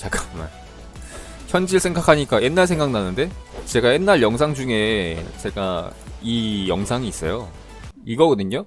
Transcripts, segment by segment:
잠깐만. 현질 생각하니까 옛날 생각나는데? 제가 옛날 영상 중에 제가 이 영상이 있어요. 이거거든요?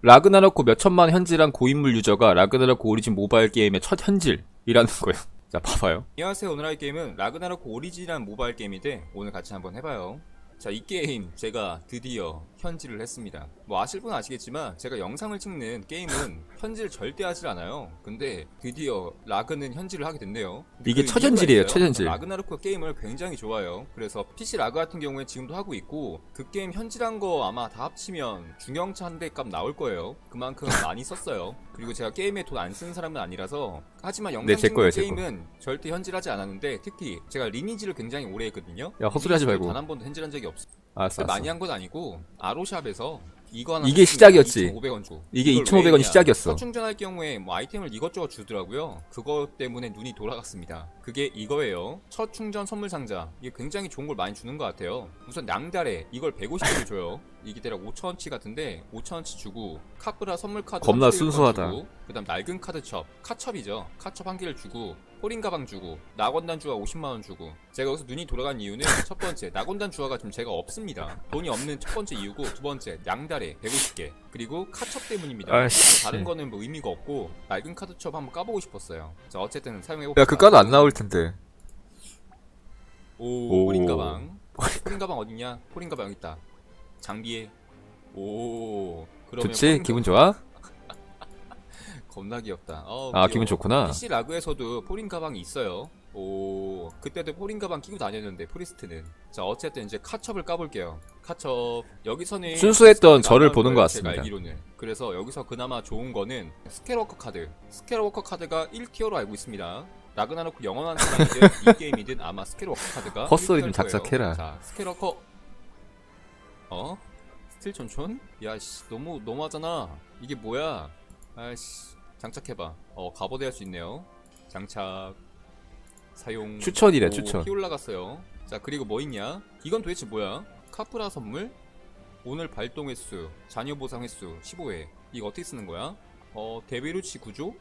라그나로크 몇천만 현질한 고인물 유저가 라그나로크 오리진 모바일 게임의 첫 현질이라는 거예요. 자, 봐봐요. 안녕하세요. 오늘 할 게임은 라그나로크 오리진이라는 모바일 게임인데 오늘 같이 한번 해봐요. 자, 이 게임 제가 드디어 현질을 했습니다. 뭐 아실 분은 아시겠지만 제가 영상을 찍는 게임은 현질 절대 하질 않아요. 근데 드디어 라그는 현질을 하게 됐네요. 이게 그 현질이에요, 있어요. 첫 현질. 라그나로크 게임을 굉장히 좋아해요. 그래서 PC 라그 같은 경우에 지금도 하고 있고 그 게임 현질한 거 아마 다 합치면 중형차 한 대 값 나올 거예요. 그만큼 많이 썼어요. 그리고 제가 게임에 돈 안 쓰는 사람은 아니라서 하지만 영상 네, 제 찍는 거예요, 제 거. 게임은 절대 현질하지 않았는데 특히 제가 리니지를 굉장히 오래 했거든요. 야, 헛소리 하지 말고. 단 한 번도 현질한 적이 없어. 알았어, 많이 알았어. 한건 아니고 아로샵에서 이거 하나 이게 시작이었지. 2,500원 줘. 이게 이걸 2,500 원 이 왜 했냐? 시작이었어. 충전할 경우에 뭐 아이템을 이것저것 주더라고요. 그것 때문에 눈이 돌아갔습니다. 그게 이거예요. 첫 충전 선물 상자. 이게 굉장히 좋은 걸 많이 주는 것 같아요. 우선 양달에 이걸 150개를 줘요. 이게 대략 5천원치 같은데 5천원치 주고 카프라 선물 카드 겁나 31건 순수하다. 주고, 그다음 낡은 카드첩 카첩이죠. 카첩 한 개를 주고 포린 가방 주고 낙원단 주화 50만 원 주고 제가 여기서 눈이 돌아간 이유는 첫 번째 낙원단 주화가 지금 제가 없습니다. 돈이 없는 첫 번째 이유고 두 번째 양달에 150개 그리고 카첩 때문입니다. 아이씨. 다른 거는 뭐 의미가 없고 낡은 카드첩 한번 까보고 싶었어요. 자 어쨌든 사용해볼게요. 야, 그 까도 안 나올 텐데. 오, 오. 포린 가방. 포린 가방 어딨냐? 포린 가방 여기 있다. 장비에. 오. 그러면 좋지? 기분 좋아? 겁나 귀엽다. 어, 아, 귀여워. 기분 좋구나. PC 라그에서도 포린 가방이 있어요. 오, 그때도 포린 가방 끼고 다녔는데 프리스트는. 자, 어쨌든 이제 카첩을 까볼게요. 카첩 여기서는 순수했던 저를 보는 것 같습니다. 알기로는. 그래서 여기서 그나마 좋은 거는 스케일워커 카드. 스케일워커 카드가 1티어로 알고 있습니다. 라그나로크 영원한 사랑이든 이 게임이든 아마 스케일워커 카드가 헛소리 좀 1티어일 거예요. 작작해라. 자, 스케일워커 어? 스틸 촌촌? 야씨 너무 너무하잖아. 이게 뭐야? 아씨 장착해봐. 어 갑오대 할 수 있네요. 장착 사용 추천이래, 오, 추천. 피 올라갔어요. 자 그리고 뭐 있냐? 이건 도대체 뭐야? 카프라 선물? 오늘 발동 횟수, 자녀 보상 횟수 15회. 이거 어떻게 쓰는 거야? 어 데비루치 구조?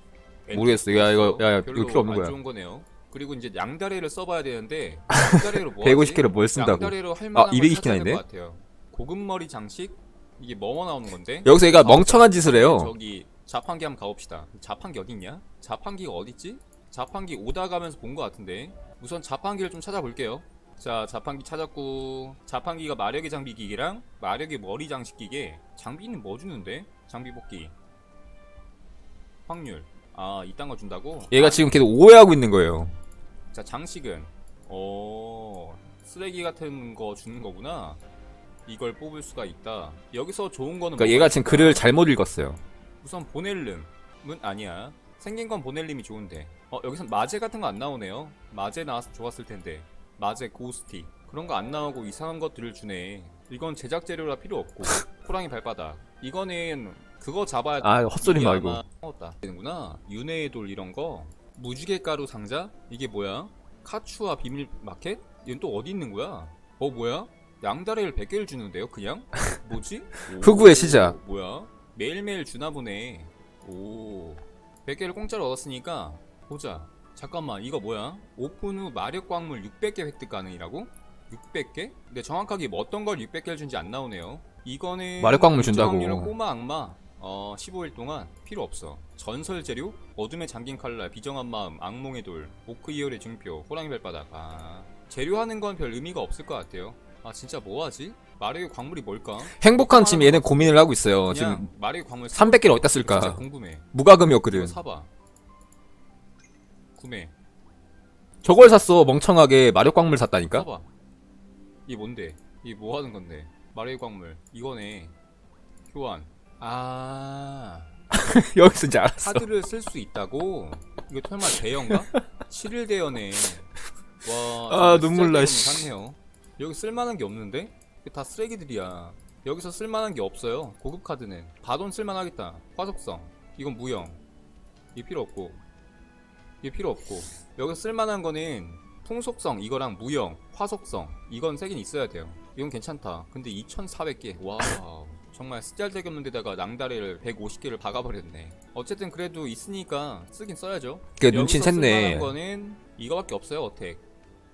모르겠어. 야, 이거- 야, 야, 별로 이거 필요 없는 안 거야. 좋은 거네요. 그리고 이제 양다리를 써봐야 되는데 양다리로 뭐 150 개를 뭘 쓴다고. 양다리로 할 아, 만한 220걸 개나 찾아야 있네? 될것 같아요. 고급머리 장식 이게 뭐뭐 나오는 건데? 여기서 얘가 멍청한 짓을 해요. 저기 자판기 한번 가봅시다. 자판기 어디 있냐? 자판기가 어디 있지? 자판기 오다 가면서 본 것 같은데 우선 자판기를 좀 찾아볼게요. 자 자판기 찾았고 자판기가 마력의 장비 기계랑 마력의 머리 장식 기계 장비는 뭐 주는데? 장비 복귀 확률 아 이딴 거 준다고? 얘가 지금 계속 오해하고 있는 거예요. 자 장식은 어 쓰레기 같은 거 주는 거구나 이걸 뽑을 수가 있다 여기서 좋은 거는 그러니까 얘가 지금? 글을 잘못 읽었어요. 우선 보넬름은 아니야. 생긴 건 보넬림이 좋은데. 어 여기선 마제 같은 거 안 나오네요. 마제 나와서 좋았을 텐데. 마제 고스티. 그런 거 안 나오고 이상한 것들을 주네. 이건 제작 재료라 필요 없고. 호랑이 발바닥. 이거는 그거 잡아야 아, 헛소리 말고. 아마 먹었다. 되는구나. 윤회의 돌 이런 거. 무지개 가루 상자? 이게 뭐야? 카추와 비밀 마켓? 이건 또 어디 있는 거야? 어 뭐야? 양다리를 100개를 주는데요 그냥? 뭐지? 흑우의 오, 시작. 뭐야 매일매일 주나 보네. 오 100개를 공짜로 얻었으니까 보자. 잠깐만 이거 뭐야? 오픈 후 마력 광물 600개 획득 가능이라고? 600개? 근데 정확하게 뭐 어떤 걸 600개를 준지 안 나오네요. 이거는 마력 광물 준다고. 꼬마 악마. 어 15일 동안 필요 없어. 전설 재료 어둠에 잠긴 칼날 비정한 마음 악몽의 돌 오크 이열의 증표 호랑이 발바닥. 아 재료하는 건 별 의미가 없을 것 같아요 아 진짜 뭐하지 마력의 광물이 뭘까 행복한 지금 얘는 고민을 하고 있어요. 그냥 지금 마력의 광물 300개를 어디다 진짜 쓸까? 궁금해 무과금이었거든. 사봐 구매 저걸 샀어. 멍청하게 마력 광물 샀다니까. 사봐 이게 뭔데 이게 뭐 하는 건데 마력의 광물 이거네 교환 아 여기서 이제 알았어. 카드를 쓸 수 있다고? 이거 설마 대여인가? 7일 대여네. 와, 아, 눈물 나, 씨. 여기 쓸만한 게 없는데? 다 쓰레기들이야. 여기서 쓸만한 게 없어요. 고급 카드는. 바돈 쓸만하겠다. 화속성. 이건 무형. 이게 필요 없고. 이게 필요 없고. 여기서 쓸만한 거는 풍속성 이거랑 무형, 화속성 이건 세긴 있어야 돼요. 이건 괜찮다. 근데 2,400개. 와. 정말 쓰잘데기 없는 데다가 낭다리를 150개를 박아버렸네. 어쨌든 그래도 있으니까 쓰긴 써야죠. 그 눈치 여기서 챘네. 쓸만한 거는 이거밖에 없어요 어택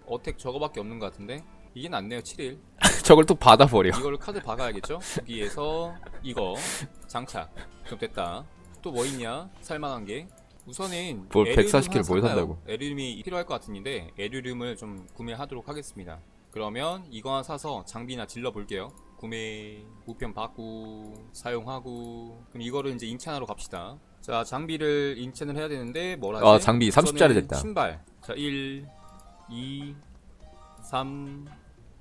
어택 저거밖에 없는 것 같은데 이게 낫네요 7일. 저걸 또 받아버려. 이거를 카드 박아야겠죠? 여기에서 이거 장착. 그럼 됐다. 또 뭐 있냐? 살만한 게. 우선은 뭘 에르륨 140킬 하나 뭘 살까요? 산다고. 에르륨이 필요할 것 같은데 에르륨을 좀 구매하도록 하겠습니다. 그러면 이거 하나 사서 장비나 질러 볼게요. 구매 우편 받고 사용하고. 그럼 이거를 이제 인챈하러 갑시다. 자 장비를 인챈을 해야 되는데 뭐라 아, 하지? 장비 30 짜리 우선은 됐다. 신발. 자 1, 2, 3,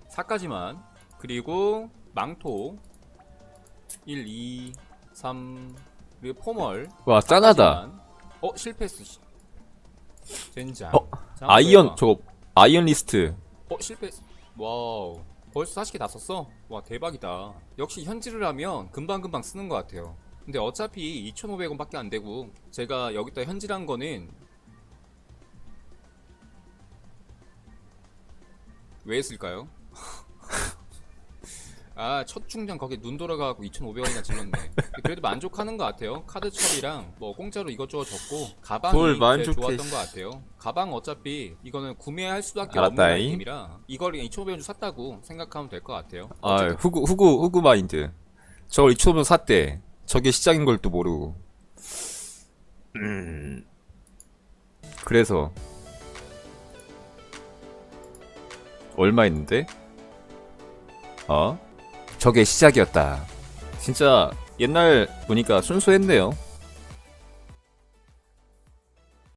4까지만 그리고 망토 1, 2, 3 그리고 포멀 와, 짠하다. 4까지만. 어 실패했어 씨. 젠장 어, 자, 아이언. 저거, 아이언 리스트. 어 실패했어 와우 벌써 40개 다 썼어? 와 대박이다 역시 현질을 하면 금방금방 쓰는 것 같아요 근데 어차피 2,500원 밖에 안 되고 제가 여기다 현질한 거는 왜 했을까요? 아, 첫 충전 거기 눈 돌아가고 2,500원이나 질렀네. 그래도 만족하는 것 같아요. 카드 처리랑 뭐 공짜로 이것저것 줬고 가방이 뭘 제일 만족해, 좋았던 씨. 것 같아요. 가방 어차피 이거는 구매할 수밖에 알았다잉. 없는 아이템이라 이걸 2,500원 주 샀다고 생각하면 될 것 같아요. 아, 후구, 후구, 후구 마인드. 저걸 2초면 샀대. 저게 시작인 걸 또 모르고. 음. 그래서. 얼마 있는데? 어? 저게 시작이었다. 진짜 옛날 보니까 순수했네요.